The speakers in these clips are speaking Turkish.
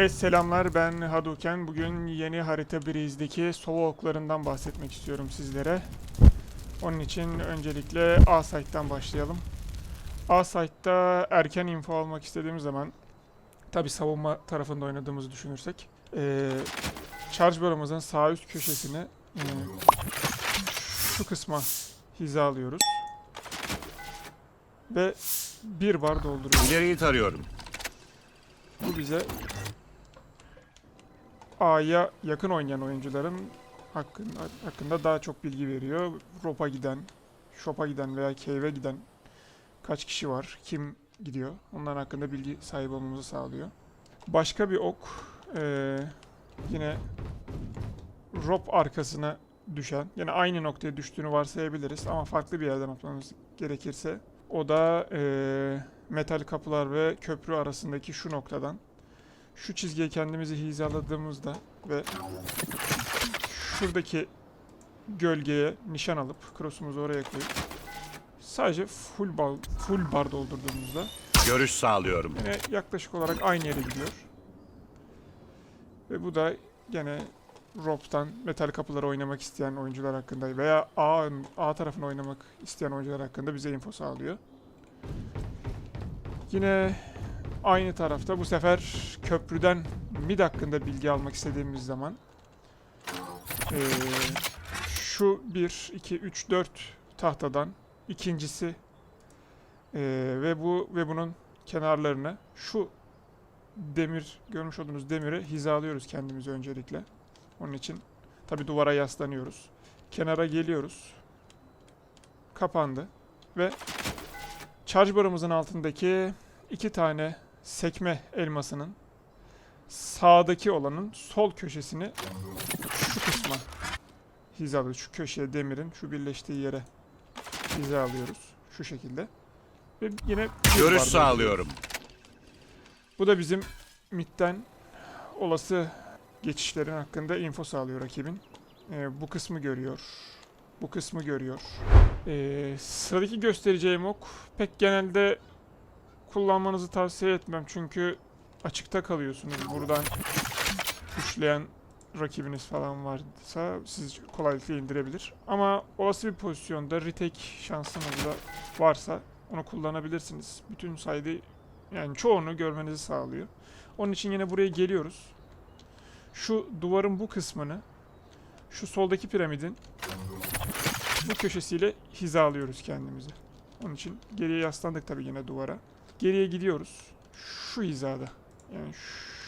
Evet selamlar ben Hadouken. Bugün yeni harita Breeze'deki sova oklarından bahsetmek istiyorum sizlere. Onun için öncelikle A site'dan başlayalım. A site'da erken info almak istediğimiz zaman tabi savunma tarafında oynadığımızı düşünürsek eee charge barımızın sağ üst köşesine eee, şu kısma hizalıyoruz. Ve bir bar dolduruyoruz. İleriyi tarıyorum. Bu bize A'ya yakın oynayan oyuncuların hakkında, hakkında daha çok bilgi veriyor. Ropa giden, Shop'a giden veya Cave'e giden kaç kişi var, kim gidiyor onların hakkında bilgi sahibi olmamızı sağlıyor. Başka bir ok eee, yine Rob arkasına düşen, yine aynı noktaya düştüğünü varsayabiliriz ama farklı bir yerden atmamız gerekirse o da eee, metal kapılar ve köprü arasındaki şu noktadan şu çizgiye kendimizi hizaladığımızda ve şuradaki gölgeye nişan alıp cross'umuzu oraya koyup sadece full bar, full bar doldurduğumuzda Görüş sağlıyorum. yine yaklaşık olarak aynı yere gidiyor. Ve bu da gene Rob'dan metal kapıları oynamak isteyen oyuncular hakkında veya A, A tarafını oynamak isteyen oyuncular hakkında bize info sağlıyor. Yine aynı tarafta bu sefer köprüden mid hakkında bilgi almak istediğimiz zaman eee, şu 1, 2, 3, 4 tahtadan ikincisi eee, ve bu ve bunun kenarlarını şu demir görmüş olduğunuz demire hizalıyoruz kendimizi öncelikle. Onun için tabi duvara yaslanıyoruz. Kenara geliyoruz. Kapandı ve charge barımızın altındaki iki tane sekme elmasının sağdaki olanın sol köşesini şu kısma hizalıyoruz. Şu köşeye demirin şu birleştiği yere hizalıyoruz. Şu şekilde. Ve yine Görüş sağlıyorum. bu da bizim midden olası geçişlerin hakkında info sağlıyor rakibin. Ee, bu kısmı görüyor. Bu kısmı görüyor. Ee, sıradaki göstereceğim ok pek genelde kullanmanızı tavsiye etmem. Çünkü açıkta kalıyorsunuz. Buradan kuşlayan rakibiniz falan varsa sizi kolaylıkla indirebilir. Ama olası bir pozisyonda retake şansınız da varsa onu kullanabilirsiniz. Bütün sayede yani çoğunu görmenizi sağlıyor. Onun için yine buraya geliyoruz. Şu duvarın bu kısmını şu soldaki piramidin bu köşesiyle hizalıyoruz kendimizi. Onun için geriye yaslandık tabii yine duvara. Geriye gidiyoruz. Şu hizada. Yani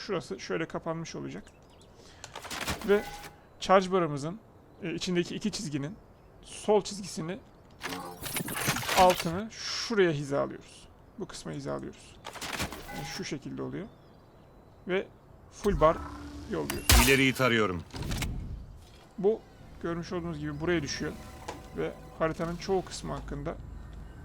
şurası şöyle kapanmış olacak. Ve charge barımızın e, içindeki iki çizginin sol çizgisini altını şuraya hizalıyoruz. Bu kısma hizalıyoruz. Yani şu şekilde oluyor. Ve full bar yolluyor. İleriyi tarıyorum. Bu görmüş olduğunuz gibi buraya düşüyor. Ve haritanın çoğu kısmı hakkında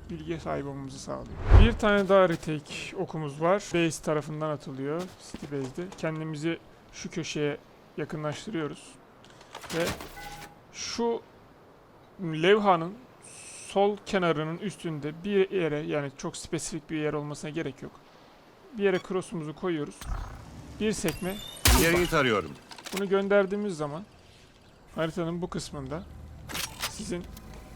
bilgiye sahip olmamızı sağlıyor. Bir tane daha retake okumuz var. Base tarafından atılıyor. City Base'de. Kendimizi şu köşeye yakınlaştırıyoruz. Ve şu levhanın sol kenarının üstünde bir yere yani çok spesifik bir yer olmasına gerek yok. Bir yere cross'umuzu koyuyoruz. Bir sekme İleriyi tarıyorum. bunu gönderdiğimiz zaman haritanın bu kısmında sizin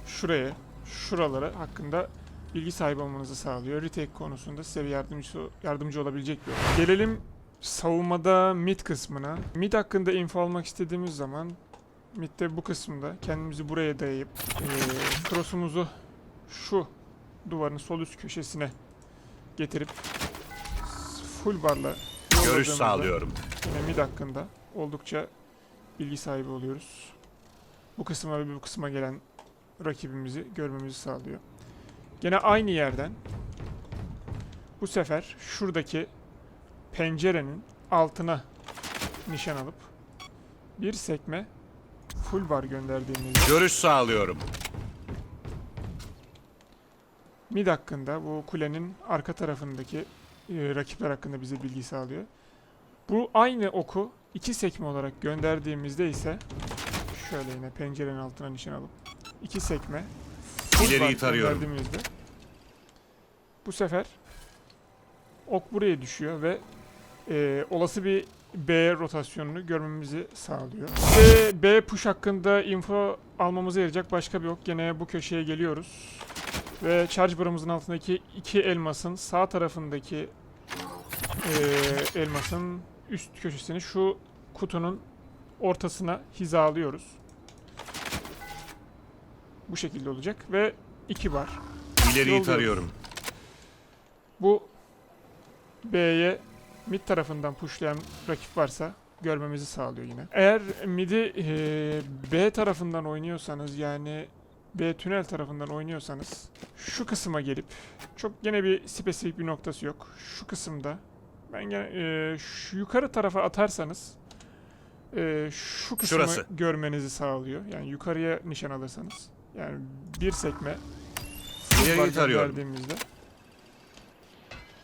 şuraya, şuralara hakkında bilgi sahibi olmanızı sağlıyor. Retake konusunda size bir yardımcı, yardımcı olabilecek bir oyun. Gelelim savunmada mid kısmına. Mid hakkında info almak istediğimiz zaman midde bu kısımda kendimizi buraya dayayıp cross'umuzu şu duvarın sol üst köşesine getirip full barla Görüş sağlıyorum. Yine mid hakkında oldukça bilgi sahibi oluyoruz. Bu kısma ve bu kısma gelen rakibimizi görmemizi sağlıyor. Gene aynı yerden bu sefer şuradaki pencerenin altına nişan alıp bir sekme full bar gönderdiğimizde Görüş sağlıyorum. mid hakkında bu kulenin arka tarafındaki e, rakipler hakkında bize bilgi sağlıyor. Bu aynı oku iki sekme olarak gönderdiğimizde ise şöyle yine pencerenin altına nişan alıp iki sekme İleriyi tarıyorum. gönderdiğimizde bu sefer ok buraya düşüyor ve e, olası bir B rotasyonunu görmemizi sağlıyor. Ve B push hakkında info almamıza yarayacak başka bir yok. Gene bu köşeye geliyoruz. Ve charge barımızın altındaki iki elmasın sağ tarafındaki eee, elmasın üst köşesini şu kutunun ortasına hizalıyoruz. Bu şekilde olacak ve 2 var. İleriyi Yolluyoruz. tarıyorum. Bu B'ye mid tarafından pushlayan rakip varsa görmemizi sağlıyor yine. Eğer mid'i eee, B tarafından oynuyorsanız yani B tünel tarafından oynuyorsanız şu kısma gelip çok gene bir spesifik bir noktası yok. Şu kısımda ben gene eee, şu yukarı tarafa atarsanız eee, şu kısmı Şurası. görmenizi sağlıyor. Yani yukarıya nişan alırsanız. Yani bir sekme bar tarıyorum. gönderdiğimizde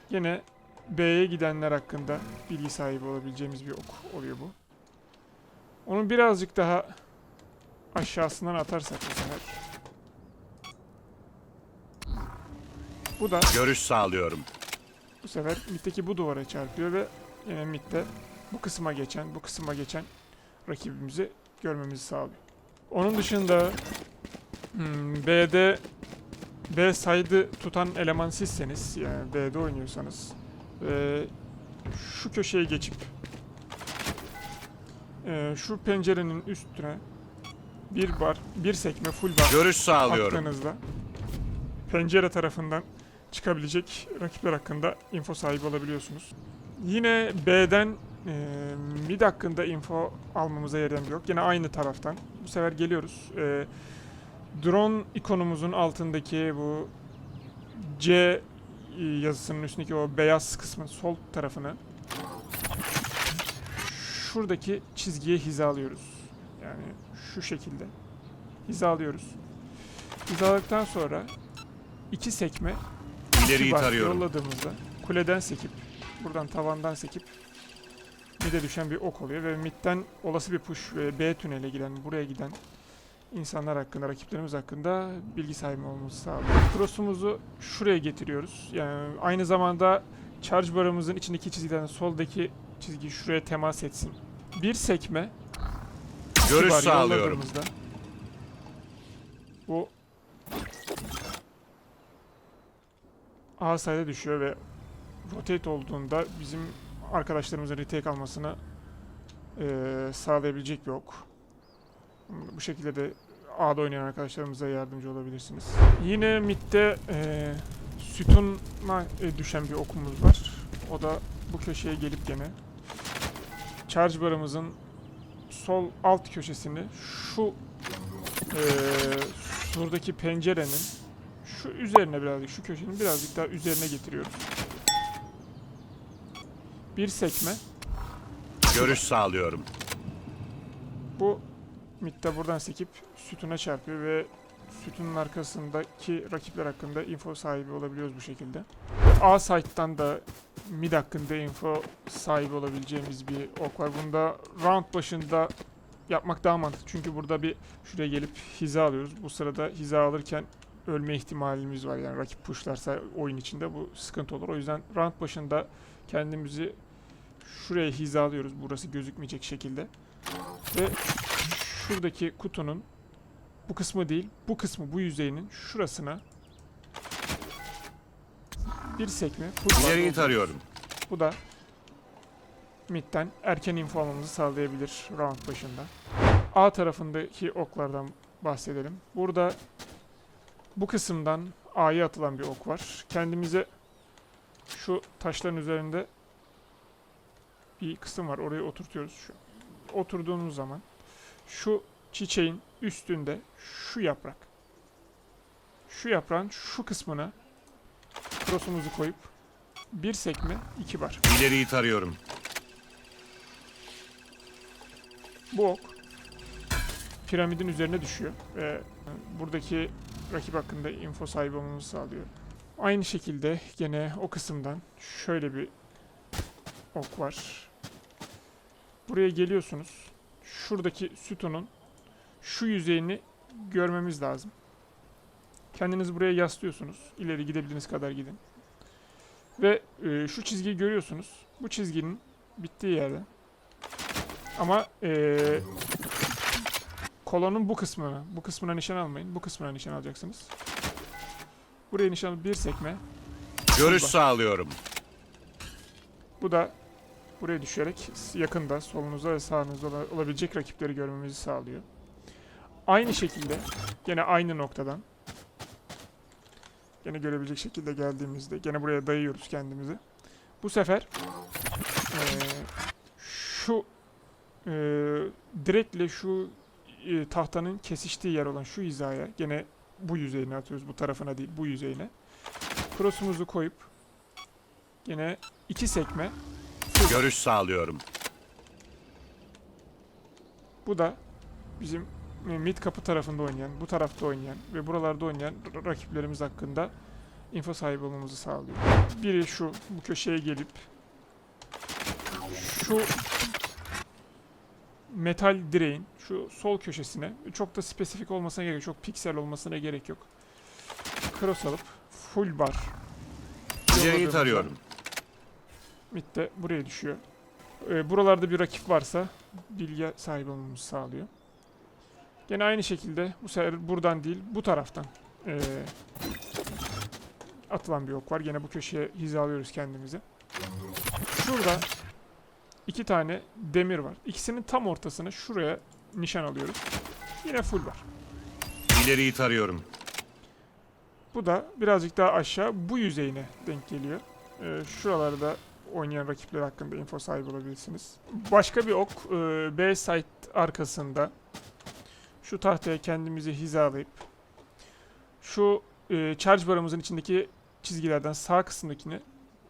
Yine B'ye gidenler hakkında bilgi sahibi olabileceğimiz bir ok oluyor bu. Onu birazcık daha aşağısından atarsak bu sefer. Bu da Görüş sağlıyorum. bu sefer middeki bu duvara çarpıyor ve yine midde bu kısma geçen, bu kısma geçen rakibimizi görmemizi sağlıyor. Onun dışında hmm, B'de B side'ı tutan eleman sizseniz, yani B'de oynuyorsanız ve şu köşeye geçip e, şu pencerenin üstüne bir bar, bir sekme full bar Görüş sağlıyorum. attığınızda pencere tarafından çıkabilecek rakipler hakkında info sahibi olabiliyorsunuz. Yine B'den e, mid hakkında info almamıza bir yok. Yine aynı taraftan. Bu sefer geliyoruz. E, drone ikonumuzun altındaki bu C yazısının üstündeki o beyaz kısmın sol tarafını şuradaki çizgiye hizalıyoruz. Yani şu şekilde hizalıyoruz. Hizaladıktan sonra iki sekme İleriyi tarıyorum. yolladığımızda kuleden sekip buradan tavandan sekip mid'e düşen bir ok oluyor ve mid'den olası bir push ve B tünele giden buraya giden insanlar hakkında, rakiplerimiz hakkında bilgi sahibi olmamızı sağlıyor. Cross'umuzu şuraya getiriyoruz. Yani aynı zamanda charge barımızın içindeki çizgiden soldaki çizgi şuraya temas etsin. Bir sekme Görüş sağlıyorum. Bu A side'e düşüyor ve rotate olduğunda bizim arkadaşlarımızın retake almasını eee, sağlayabilecek bir ok. Bu şekilde de A'da oynayan arkadaşlarımıza yardımcı olabilirsiniz. Yine midde eee sütuna e, düşen bir okumuz var. O da bu köşeye gelip gene charge barımızın sol alt köşesini şu eee şuradaki pencerenin şu üzerine birazcık şu köşenin birazcık daha üzerine getiriyoruz. Bir sekme. Görüş sağlıyorum. Bu midde buradan sekip sütuna çarpıyor ve sütunun arkasındaki rakipler hakkında info sahibi olabiliyoruz bu şekilde. A site'dan da mid hakkında info sahibi olabileceğimiz bir ok var. Bunda round başında yapmak daha mantıklı. Çünkü burada bir şuraya gelip hiza alıyoruz. Bu sırada hiza alırken ölme ihtimalimiz var. Yani rakip pushlarsa oyun içinde bu sıkıntı olur. O yüzden round başında kendimizi şuraya hizalıyoruz. Burası gözükmeyecek şekilde. Ve şuradaki kutunun bu kısmı değil, bu kısmı, bu yüzeyinin şurasına bir sekme İleriyi tarıyorum. Bu da midden erken info almamızı sağlayabilir round başında. A tarafındaki oklardan bahsedelim. Burada bu kısımdan A'ya atılan bir ok var. Kendimize şu taşların üzerinde bir kısım var. Oraya oturtuyoruz. Şu. Oturduğumuz zaman şu çiçeğin üstünde şu yaprak. Şu yaprağın şu kısmına cross'umuzu koyup bir sekme iki bar. İleriyi tarıyorum. Bu ok piramidin üzerine düşüyor ve buradaki rakip hakkında info sahibi olmamızı sağlıyor. Aynı şekilde gene o kısımdan şöyle bir ok var. Buraya geliyorsunuz. Şuradaki sütunun şu yüzeyini görmemiz lazım. Kendinizi buraya yaslıyorsunuz. İleri gidebildiğiniz kadar gidin. Ve e, şu çizgiyi görüyorsunuz. Bu çizginin bittiği yerde Ama eee kolonun bu kısmına, bu kısmına nişan almayın. Bu kısmına nişan alacaksınız. Buraya nişan bir sekme. Görüş Bak. sağlıyorum. Bu da buraya düşerek yakında solunuzda ve sağınızda ola- olabilecek rakipleri görmemizi sağlıyor. Aynı şekilde gene aynı noktadan gene görebilecek şekilde geldiğimizde gene buraya dayıyoruz kendimizi. Bu sefer eee, şu eee direktle şu eee, tahtanın kesiştiği yer olan şu hizaya gene bu yüzeyine atıyoruz. Bu tarafına değil bu yüzeyine. Cross'umuzu koyup gene iki sekme Görüş sağlıyorum. Bu da bizim e, mid kapı tarafında oynayan, bu tarafta oynayan ve buralarda oynayan rakiplerimiz hakkında info sahibi olmamızı sağlıyor. Biri şu, bu köşeye gelip şu metal direğin şu sol köşesine çok da spesifik olmasına gerek yok, çok piksel olmasına gerek yok. Cross alıp full bar Yolladığımızda- tarıyorum. Mid de buraya düşüyor. Ee, buralarda bir rakip varsa bilgi sahibi olmamızı sağlıyor. Gene aynı şekilde bu sefer buradan değil bu taraftan ee, atılan bir ok var. Gene bu köşeye hizalıyoruz kendimizi. Şurada iki tane demir var. İkisinin tam ortasına şuraya nişan alıyoruz. Yine full var. İleriyi tarıyorum. Bu da birazcık daha aşağı bu yüzeyine denk geliyor. Ee, şuralarda oynayan rakipler hakkında info sahibi olabilirsiniz. Başka bir ok e, B site arkasında şu tahtaya kendimizi hizalayıp şu e, charge barımızın içindeki çizgilerden sağ kısmındakini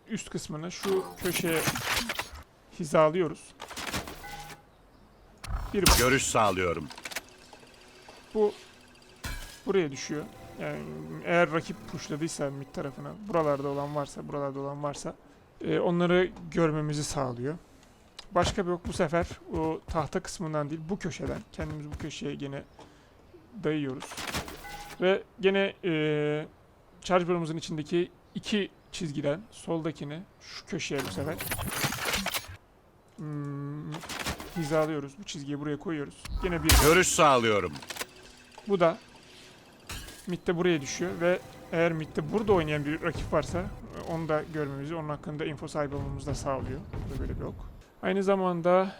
üst kısmını şu köşeye hizalıyoruz. Bir bak. Görüş sağlıyorum. Bu buraya düşüyor. Yani eğer rakip pushladıysa mid tarafına, buralarda olan varsa, buralarda olan varsa e, onları görmemizi sağlıyor. Başka bir ok bu sefer o tahta kısmından değil bu köşeden kendimizi bu köşeye gene dayıyoruz. Ve gene e, charge barımızın içindeki iki çizgiden soldakini şu köşeye bu sefer hmm, hizalıyoruz. Bu çizgiyi buraya koyuyoruz. Gene bir Görüş sağlıyorum. bu da midde buraya düşüyor ve eğer midde burada oynayan bir rakip varsa onu da görmemizi, onun hakkında info sahibi olmamızı da sağlıyor. Bu da böyle bir ok. Aynı zamanda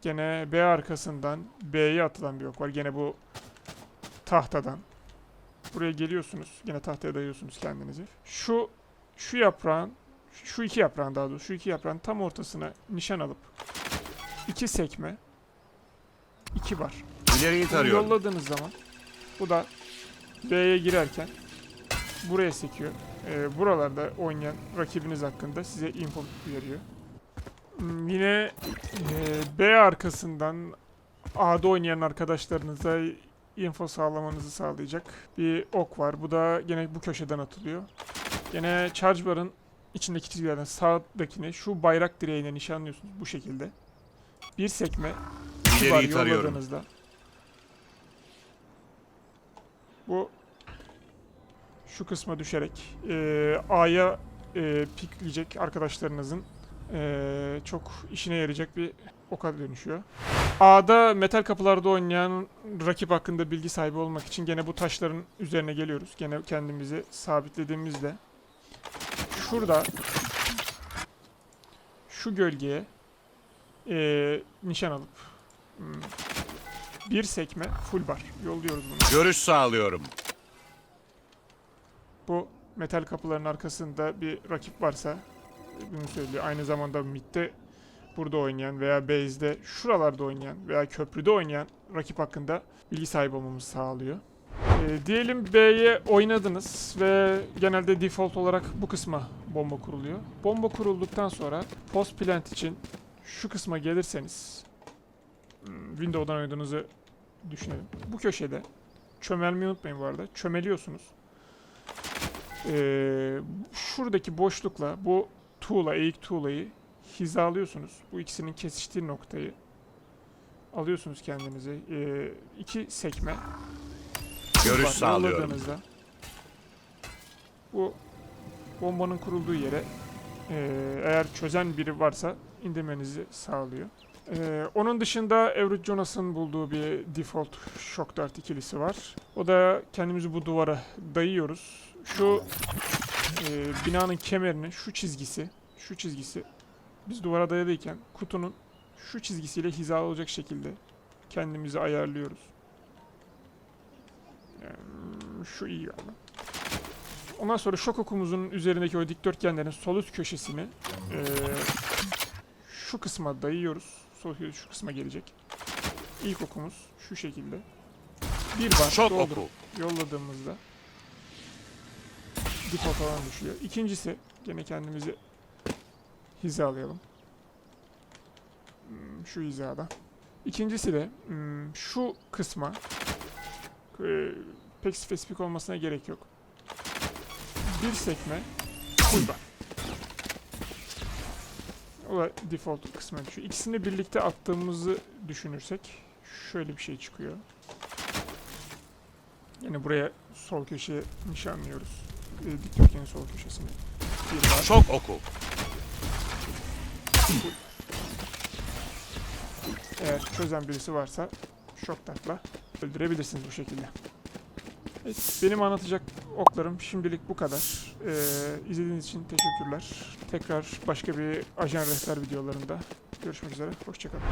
gene B arkasından B'ye atılan bir ok var. Gene bu tahtadan. Buraya geliyorsunuz. Gene tahtaya dayıyorsunuz kendinizi. Şu şu yaprağın şu iki yaprağın daha doğrusu şu iki yaprağın tam ortasına nişan alıp iki sekme iki bar. İleriyi Bunu tarıyorum. Yolladığınız zaman bu da B'ye girerken buraya sekiyor. Ee, buralarda oynayan rakibiniz hakkında size info veriyor. Hmm, Yine e, B arkasından A'da oynayan arkadaşlarınıza info sağlamanızı sağlayacak bir ok var. Bu da gene bu köşeden atılıyor. Gene charge bar'ın içindeki çizgilerden sağdakini şu bayrak direğine nişanlıyorsunuz bu şekilde. Bir sekme iki bar İleriyi tarıyorum. yolladığınızda bu şu kısma düşerek eee, A'ya eee, pikleyecek arkadaşlarınızın eee, çok işine yarayacak bir oka dönüşüyor. A'da metal kapılarda oynayan rakip hakkında bilgi sahibi olmak için gene bu taşların üzerine geliyoruz. Gene kendimizi sabitlediğimizde şurada şu gölgeye eee, nişan alıp hmm, bir sekme full bar yolluyoruz bunu. Görüş sağlıyorum. Bu metal kapıların arkasında bir rakip varsa bunu söylüyor. Aynı zamanda midde burada oynayan veya base'de şuralarda oynayan veya köprüde oynayan rakip hakkında bilgi sahibi olmamızı sağlıyor. Ee, diyelim B'ye oynadınız ve genelde default olarak bu kısma bomba kuruluyor. Bomba kurulduktan sonra post plant için şu kısma gelirseniz hmm, Windows'dan oynadığınızı düşünelim. Bu köşede çömelmeyi unutmayın bu arada. Çömeliyorsunuz. Ee, şuradaki boşlukla bu tuğla, eğik tuğlayı hizalıyorsunuz. Bu ikisinin kesiştiği noktayı alıyorsunuz kendinize. Ee, iki sekme. Görüş var, sağlıyorum. Bu bombanın kurulduğu yere ee, eğer çözen biri varsa indirmenizi sağlıyor. Ee, onun dışında Everett Jonas'ın bulduğu bir default shock dart ikilisi var. O da kendimizi bu duvara dayıyoruz. Şu e, binanın kemerini, şu çizgisi, şu çizgisi biz duvara dayadıyken kutunun şu çizgisiyle hizalı olacak şekilde kendimizi ayarlıyoruz. Yani şu iyi galiba. Ondan sonra şok okumuzun üzerindeki o dikdörtgenlerin sol üst köşesini eee, şu kısma dayıyoruz. Sol üst şu kısma gelecek. İlk okumuz şu şekilde. Bir bar Şok doldurup oku. yolladığımızda default alan düşüyor. İkincisi gene kendimizi hizalayalım. Hmm, Şu hizada. İkincisi de hmm, şu kısma e, pek spesifik olmasına gerek yok. Bir sekme full bar. O da default kısmına düşüyor. İkisini birlikte attığımızı düşünürsek şöyle bir şey çıkıyor. Yine buraya sol köşeye nişanlıyoruz. E, dikdörtgenin sol bar. Şok oku. Eğer çözen birisi varsa şok dartla öldürebilirsiniz bu şekilde. Evet, benim anlatacak oklarım şimdilik bu kadar. Ee, izlediğiniz için teşekkürler. Tekrar başka bir ajan rehber videolarında görüşmek üzere. Hoşçakalın.